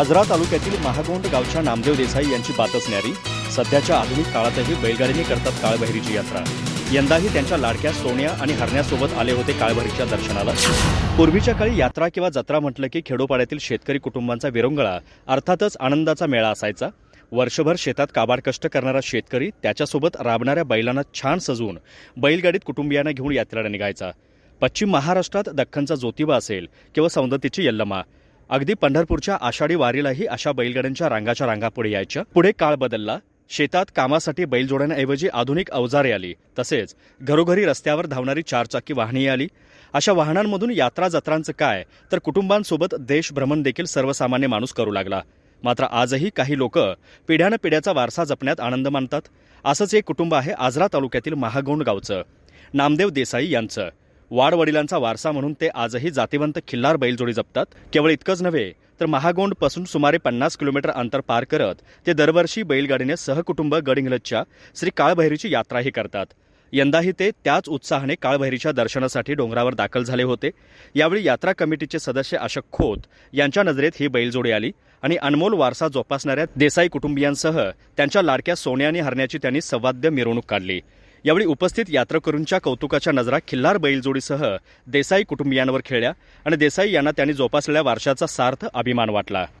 आजरा तालुक्यातील महागोंड गावच्या नामदेव देसाई यांची बातच न्यारी सध्याच्या आधुनिक काळातही बैलगाडीने करतात काळभैरीची यात्रा. यंदाही त्यांच्या लाडक्या सोन्या आणि हरण्यासोबत आले होते काळभैरीच्या दर्शनाला. पूर्वीच्या काळी यात्रा किंवा जत्रा म्हटलं की खेडोपाड्यातील शेतकरी कुटुंबांचा विरंगळा अर्थातच आनंदाचा मेळा असायचा. वर्षभर शेतात काबाड कष्ट करणारा शेतकरी त्याच्यासोबत राबणाऱ्या बैलांना छान सजवून बैलगाडीत कुटुंबियांना घेऊन यात्रेला निघायचा. पश्चिम महाराष्ट्रात दख्खनचा ज्योतिबा असेल किंवा सौंदतीची यल्लमा अगदी पंढरपूरच्या आषाढी वारीलाही अशा बैलगाड्यांच्या रांगाच्या रांगा पुढे यायच्या. पुढे काळ बदलला. शेतात कामासाठी बैल जोडण्याऐवजी आधुनिक अवजारे आली तसेच घरोघरी रस्त्यावर धावणारी चारचाकी वाहने आली अशा वाहनांमधून यात्रा जत्रांचं काय तर कुटुंबांसोबत देशभ्रमण देखील सर्वसामान्य माणूस करू लागला. मात्र आजही काही लोक पिढ्यानं पिढ्याचा वारसा जपण्यात आनंद मानतात. असंच एक कुटुंब आहे आजरा तालुक्यातील महागोंड गावचं. नामदेव देसाई यांचं. वाडवडिलांचा वारसा म्हणून ते आजही जातिवंत खिल्लार बैलजोडी जपतात. केवळ इतकंच नव्हे तर महागोंडपासून सुमारे पन्नास किलोमीटर अंतर पार करत ते दरवर्षी बैलगाडीने सहकुटुंब गडिंगलजच्या श्री काळभैरीची यात्राही करतात. यंदाही ते त्याच उत्साहाने काळभैरीच्या दर्शनासाठी डोंगरावर दाखल झाले होते. यावेळी यात्रा कमिटीचे सदस्य अशोक खोत यांच्या नजरेत ही बैलजोडी आली आणि अनमोल वारसा जोपासणाऱ्या देसाई कुटुंबियांसह त्यांच्या लाडक्या सोन्याने हरण्याची त्यांनी संवाद्य मिरवणूक काढली. यावेळी उपस्थित यात्रकरूंच्या कौतुकाच्या नजरा खिल्लार बैलजोडीसह देसाई कुटुंबियांवर खेळल्या आणि देसाई यांना त्यांनी जोपासलेल्या वारशाचा सार्थ अभिमान वाटला.